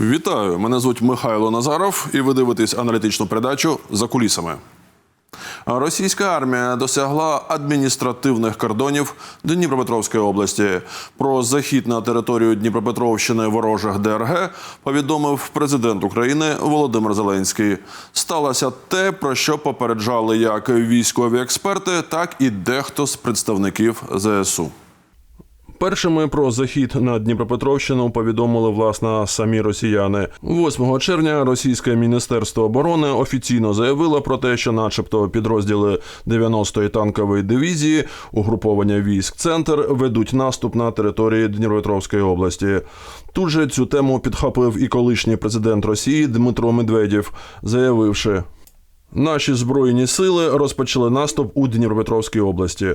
Вітаю! Мене звуть Михайло Назаров, і ви дивитесь аналітичну передачу за кулісами. Російська армія досягла адміністративних кордонів Дніпропетровської області. Про захід на територію Дніпропетровщини ворожих ДРГ повідомив президент України Володимир Зеленський. Сталося те, про що попереджали як військові експерти, так і дехто з представників ЗСУ. Першими про захід на Дніпропетровщину повідомили власне самі росіяни. 8 червня російське міністерство оборони офіційно заявило про те, що, начебто, підрозділи 90-ї танкової дивізії угруповання військ Центр ведуть наступ на території Дніпропетровської області. Тут же цю тему підхопив і колишній президент Росії Дмитро Медведєв, заявивши. Наші збройні сили розпочали наступ у Дніпропетровській області.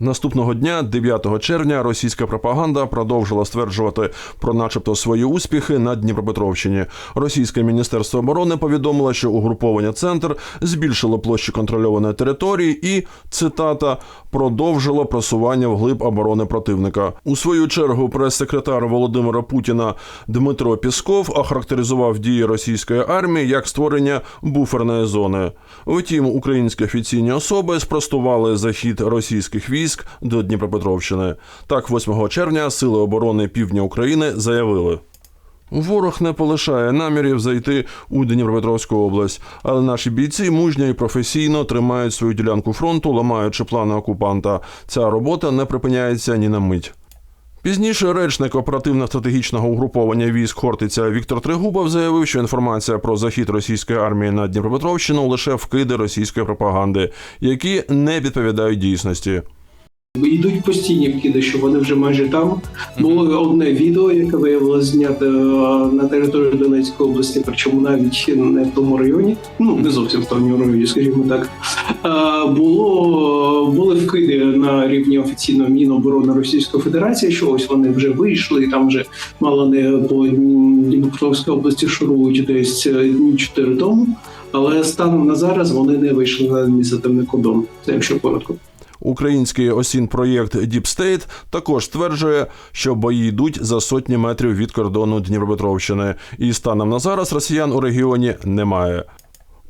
Наступного дня, 9 червня, російська пропаганда продовжила стверджувати про, начебто, свої успіхи на Дніпропетровщині. Російське міністерство оборони повідомило, що угруповання центр збільшило площу контрольованої території і цитата продовжило просування вглиб оборони противника. У свою чергу прес-секретар Володимира Путіна Дмитро Пісков охарактеризував дії російської армії як створення буферної зони. Втім, українські офіційні особи спростували захід російських військ до Дніпропетровщини. Так, 8 червня сили оборони півдня України заявили. Ворог не полишає намірів зайти у Дніпропетровську область, але наші бійці мужньо і професійно тримають свою ділянку фронту, ламаючи плани окупанта. Ця робота не припиняється ні на мить. Пізніше речник оперативно-стратегічного угруповання військ Хортиця Віктор Тригубов заявив, що інформація про захід російської армії на Дніпропетровщину лише вкиди російської пропаганди, які не відповідають дійсності. Йдуть постійні вкиди, що вони вже майже там. Було одне відео, яке виявилося знято е, на території Донецької області, причому навіть не в тому районі, ну не зовсім в тому районі, скажімо так. Е, Було були вкиди на рівні офіційного Міноборони Російської Федерації, що ось вони вже вийшли, там вже мало не по Дніпропетровській області шурують десь е, дні чотири тому. Але станом на зараз вони не вийшли на адміністративний кордон. Це якщо коротко. Український осін проєкт Deep State також стверджує, що бої йдуть за сотні метрів від кордону Дніпропетровщини, і станом на зараз росіян у регіоні немає.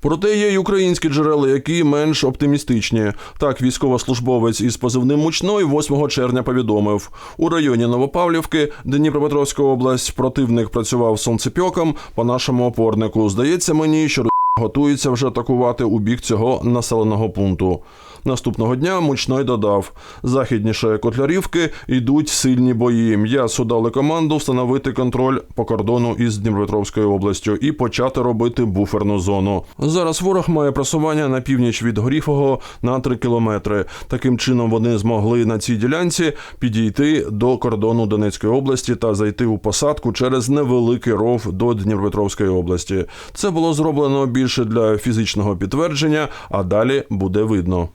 Проте є й українські джерела, які менш оптимістичні. Так, військовослужбовець із позивним мучной 8 червня повідомив: у районі Новопавлівки, Дніпропетровська область, противник працював сонцепьоком по нашому опорнику. Здається мені, що готується вже атакувати у бік цього населеного пункту. Наступного дня Мучной додав: західніше Котлярівки йдуть сильні бої. М'ясо дали команду встановити контроль по кордону із Дніпропетровською областю і почати робити буферну зону. Зараз ворог має просування на північ від Горіхового на 3 кілометри. Таким чином вони змогли на цій ділянці підійти до кордону Донецької області та зайти у посадку через невеликий ров до Дніпропетровської області. Це було зроблено більше для фізичного підтвердження, а далі буде видно.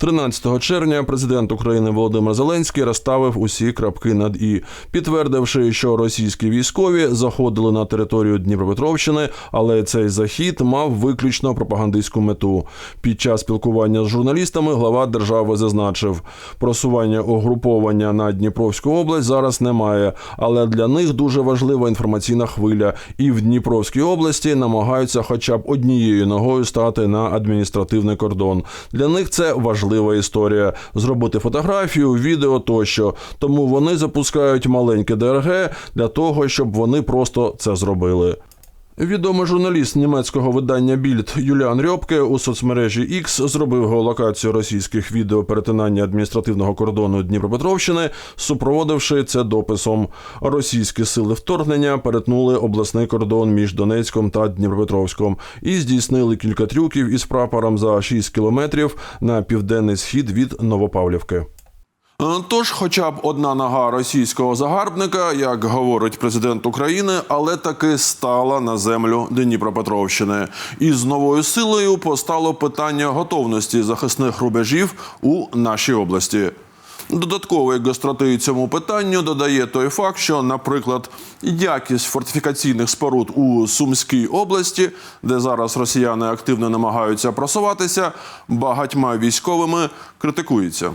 13 червня президент України Володимир Зеленський розставив усі крапки над і, підтвердивши, що російські військові заходили на територію Дніпропетровщини, але цей захід мав виключно пропагандистську мету. Під час спілкування з журналістами глава держави зазначив, просування угруповання на Дніпровську область зараз немає, але для них дуже важлива інформаційна хвиля, і в Дніпровській області намагаються, хоча б однією ногою стати на адміністративний кордон. Для них це важливо важлива історія зробити фотографію, відео тощо. Тому вони запускають маленьке ДРГ для того, щоб вони просто це зробили. Відомий журналіст німецького видання Більд Юліан Рьопке у соцмережі X зробив геолокацію російських відео перетинання адміністративного кордону Дніпропетровщини, супроводивши це дописом. Російські сили вторгнення перетнули обласний кордон між Донецьком та Дніпропетровськом і здійснили кілька трюків із прапором за 6 кілометрів на південний схід від Новопавлівки. Тож, хоча б одна нога російського загарбника, як говорить президент України, але таки стала на землю Дніпропетровщини, і з новою силою постало питання готовності захисних рубежів у нашій області. Додаткової гостроти цьому питанню додає той факт, що, наприклад, якість фортифікаційних споруд у Сумській області, де зараз росіяни активно намагаються просуватися, багатьма військовими критикується.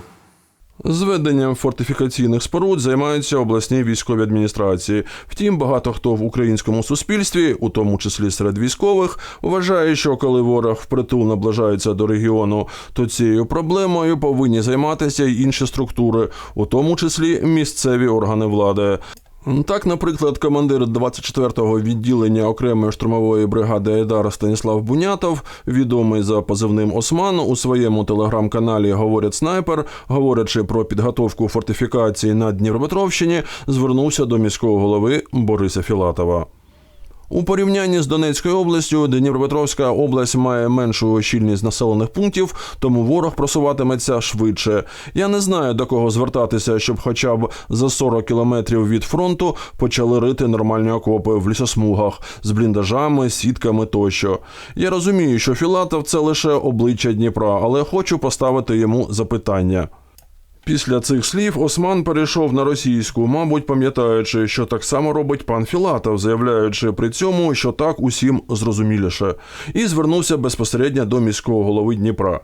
Зведенням фортифікаційних споруд займаються обласні військові адміністрації. Втім, багато хто в українському суспільстві, у тому числі серед військових, вважає, що коли ворог впритул наближається до регіону, то цією проблемою повинні займатися й інші структури, у тому числі місцеві органи влади. Так, наприклад, командир 24-го відділення окремої штурмової бригади Айдар Станіслав Бунятов, відомий за позивним Осман, у своєму телеграм-каналі Говорять снайпер, говорячи про підготовку фортифікації на Дніпропетровщині, звернувся до міського голови Бориса Філатова. У порівнянні з Донецькою областю, Дніпропетровська область має меншу щільність населених пунктів, тому ворог просуватиметься швидше. Я не знаю до кого звертатися, щоб хоча б за 40 кілометрів від фронту почали рити нормальні окопи в лісосмугах з бліндажами, сітками тощо. Я розумію, що Філатов це лише обличчя Дніпра, але хочу поставити йому запитання. Після цих слів Осман перейшов на російську, мабуть, пам'ятаючи, що так само робить пан Філатов, заявляючи при цьому, що так усім зрозуміліше, і звернувся безпосередньо до міського голови Дніпра.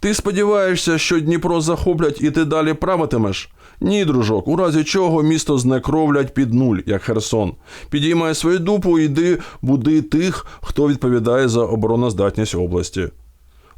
Ти сподіваєшся, що Дніпро захоплять і ти далі правитимеш? Ні, дружок, у разі чого місто знекровлять під нуль, як Херсон. Підіймай свою дупу і йди буди тих, хто відповідає за обороноздатність області.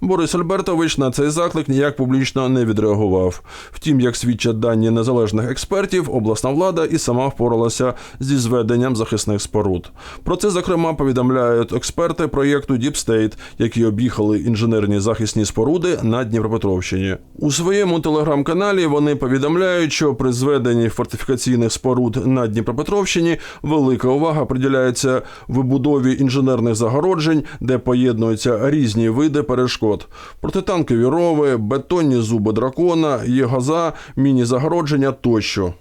Борис Альбертович на цей заклик ніяк публічно не відреагував. Втім, як свідчать дані незалежних експертів, обласна влада і сама впоралася зі зведенням захисних споруд. Про це зокрема повідомляють експерти проєкту State, які об'їхали інженерні захисні споруди на Дніпропетровщині. У своєму телеграм-каналі вони повідомляють, що при зведенні фортифікаційних споруд на Дніпропетровщині велика увага приділяється вибудові інженерних загороджень, де поєднуються різні види перешкод: протитанкові рови, бетонні зуби дракона, єгоза, міні-загородження тощо.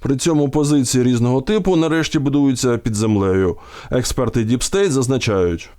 При цьому позиції різного типу нарешті будуються під землею. Експерти State зазначають.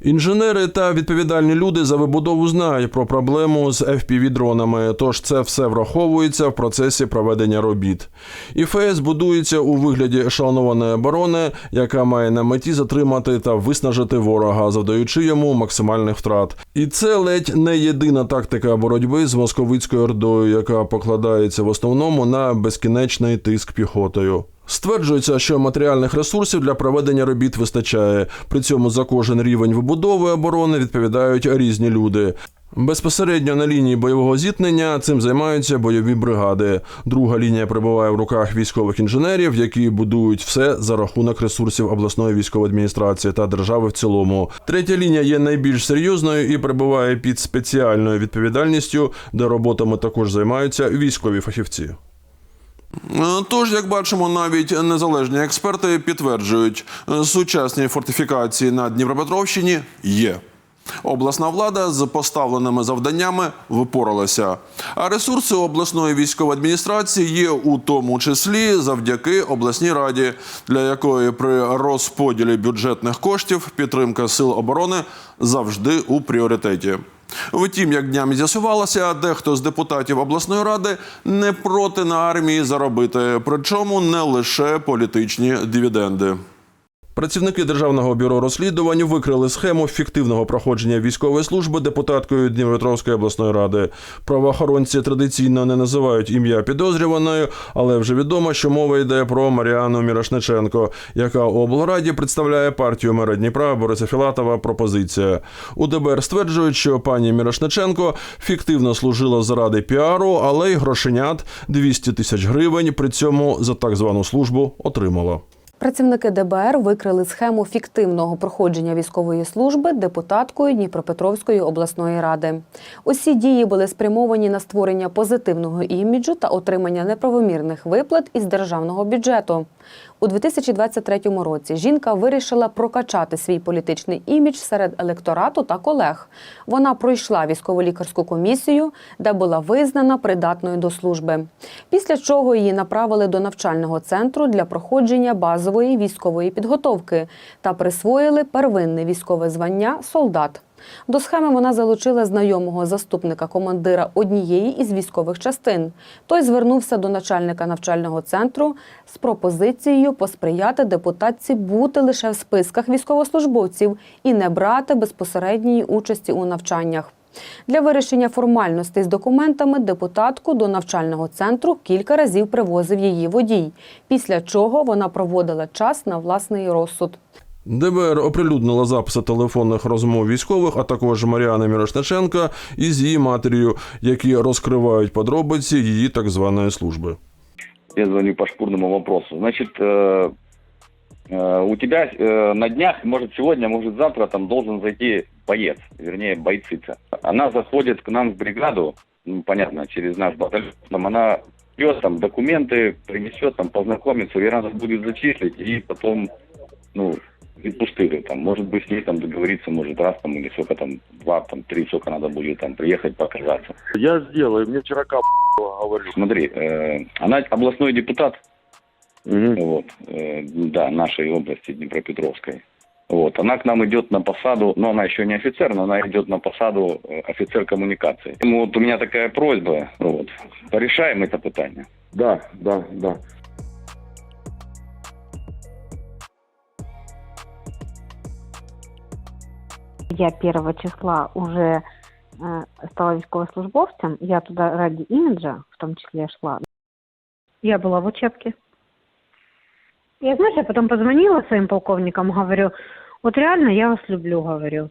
Інженери та відповідальні люди за вибудову знають про проблему з FPV-дронами, тож це все враховується в процесі проведення робіт. ІФС будується у вигляді ешелонованої оборони, яка має на меті затримати та виснажити ворога, завдаючи йому максимальних втрат. І це ледь не єдина тактика боротьби з московицькою ордою, яка покладається в основному на безкінечний тиск піхотою. Стверджується, що матеріальних ресурсів для проведення робіт вистачає. При цьому за кожен рівень вибудови оборони відповідають різні люди. Безпосередньо на лінії бойового зіткнення цим займаються бойові бригади. Друга лінія перебуває в руках військових інженерів, які будують все за рахунок ресурсів обласної військової адміністрації та держави в цілому. Третя лінія є найбільш серйозною і перебуває під спеціальною відповідальністю, де роботами також займаються військові фахівці. Е, Тож, як бачимо, навіть незалежні експерти підтверджують, е, сучасні фортифікації на Дніпропетровщині є. Обласна влада з поставленими завданнями випоралася. А ресурси обласної військової адміністрації є у тому числі завдяки обласній раді, для якої при розподілі бюджетних коштів підтримка сил оборони завжди у пріоритеті. Втім, як днями з'ясувалося, дехто з депутатів обласної ради не проти на армії заробити, причому не лише політичні дивіденди. Працівники державного бюро розслідувань викрили схему фіктивного проходження військової служби депутаткою Дніпропетровської обласної ради. Правоохоронці традиційно не називають ім'я підозрюваної, але вже відомо, що мова йде про Маріану Мірошниченко, яка у облраді представляє партію мера Дніпра Бориса Філатова. Пропозиція у ДБР стверджують, що пані Мірошниченко фіктивно служила заради піару, але й грошенят 200 тисяч гривень. При цьому за так звану службу отримала. Працівники ДБР викрили схему фіктивного проходження військової служби депутаткою Дніпропетровської обласної ради. Усі дії були спрямовані на створення позитивного іміджу та отримання неправомірних виплат із державного бюджету. У 2023 році жінка вирішила прокачати свій політичний імідж серед електорату та колег. Вона пройшла військово-лікарську комісію, де була визнана придатною до служби. Після чого її направили до навчального центру для проходження базової військової підготовки та присвоїли первинне військове звання солдат. До схеми вона залучила знайомого заступника командира однієї із військових частин. Той звернувся до начальника навчального центру з пропозицією посприяти депутатці бути лише в списках військовослужбовців і не брати безпосередньої участі у навчаннях. Для вирішення формальностей з документами депутатку до навчального центру кілька разів привозив її водій, після чого вона проводила час на власний розсуд. ДБР оприлюднила записи телефонних розмов військових, а також Маріани Мірошниченка із її матір'ю, які розкривають подробиці її так званої служби. Я звоню по шкурному вопросу. Значит, э, э, у тебя э, на днях, может сегодня, может завтра, там должен зайти боец, вернее бойцица. Она заходит к нам в бригаду, ну, понятно, через наш батальон. Там она берет там документы, принесет, там познакомится, ее надо будет зачислить и потом, ну, пустыры там, может быть, с ней там договориться, может, раз там или сколько там, два, там, три, сколько надо будет там приехать, показаться. Я сделаю, мне вчера Кап говорю. Смотри, э, она областной депутат, Мгм. вот, э, да, нашей области Днепропетровской. Вот, она к нам идет на посаду, но она еще не офицер, но она идет на посаду э, офицер коммуникации. Поэтому вот у меня такая просьба, вот, порешаем это питание. Да, да, да. Я 1 числа уже э, стала військовослужбовцем, я туда ради имиджа, в том числе, шла. Я была в учебке. Я, знаешь, я потом позвонила своим полковникам, говорю, вот реально я вас люблю, говорю.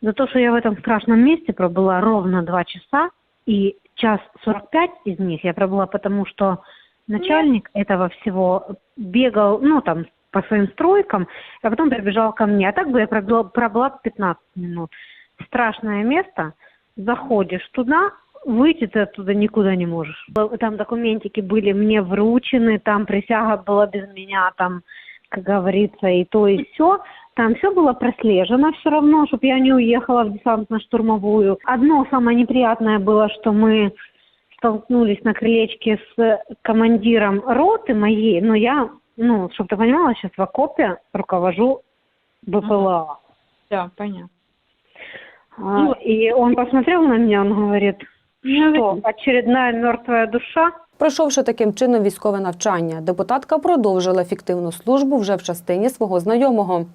За то, что я в этом страшном месте пробыла ровно два часа, и час 45 из них я пробыла потому, что начальник этого всего бегал, ну, там, по своим стройкам, а потом прибежал ко мне. А так бы я пробыла, пробыла 15 минут. Страшное место. Заходишь туда, выйти ты оттуда никуда не можешь. Там документики были мне вручены, там присяга была без меня, там, как говорится, и то, и все. Там все было прослежено все равно, чтобы я не уехала в десантно-штурмовую. Одно самое неприятное было, что мы столкнулись на крылечке с командиром роты моей, но я, ну, чтобы ты понимала, сейчас в окопе руковожу БПЛА. Да, понятно. А, и он посмотрел на меня, он говорит, что, очередная мертвая душа? Пройшовши таким чином військове навчання, депутатка продовжила фіктивну службу вже в частині свого знайомого.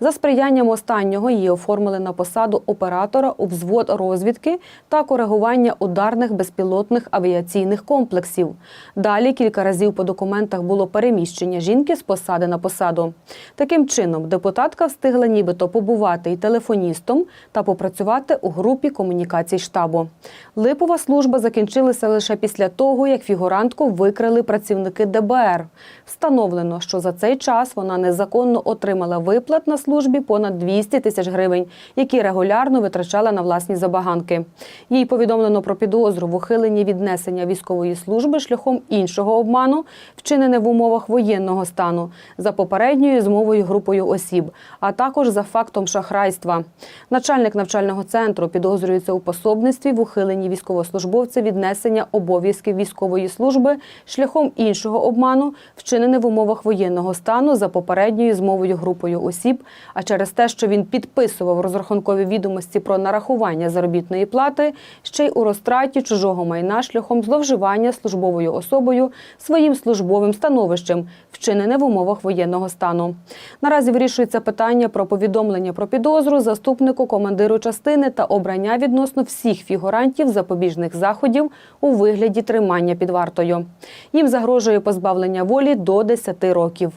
За сприянням останнього її оформили на посаду оператора у взвод розвідки та коригування ударних безпілотних авіаційних комплексів. Далі кілька разів по документах було переміщення жінки з посади на посаду. Таким чином, депутатка встигла нібито побувати і телефоністом та попрацювати у групі комунікацій штабу. Липова служба закінчилася лише після того, як фігурантку викрили працівники ДБР. Встановлено, що за цей час вона незаконно отримала виплат на службі понад 200 тисяч гривень, які регулярно витрачала на власні забаганки. Їй повідомлено про підозру в ухиленні віднесення військової служби шляхом іншого обману, вчинене в умовах воєнного стану, за попередньою змовою групою осіб, а також за фактом шахрайства. Начальник навчального центру підозрюється у пособництві в ухиленні військовослужбовця віднесення обов'язків військової служби шляхом іншого обману, вчинене в умовах воєнного стану за попередньою змовою групою осіб, а через те, що він підписував розрахункові відомості про нарахування заробітної плати, ще й у розтраті чужого майна шляхом зловживання службовою особою своїм службовим становищем, вчинене в умовах воєнного стану. Наразі вирішується питання про повідомлення про підозру заступнику командиру частини та обрання відносно всіх фігурантів запобіжних заходів у вигляді тримання під вартою. Їм загрожує позбавлення волі до 10 років.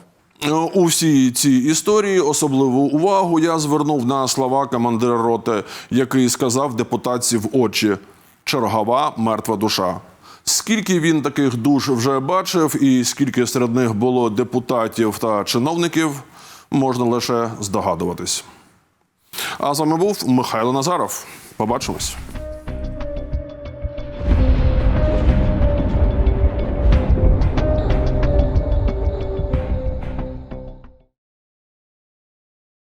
У всій цій історії особливу увагу я звернув на слова командира роти, який сказав депутатці в очі: чергова мертва душа. Скільки він таких душ вже бачив, і скільки серед них було депутатів та чиновників, можна лише здогадуватись. А з вами був Михайло Назаров. Побачимось.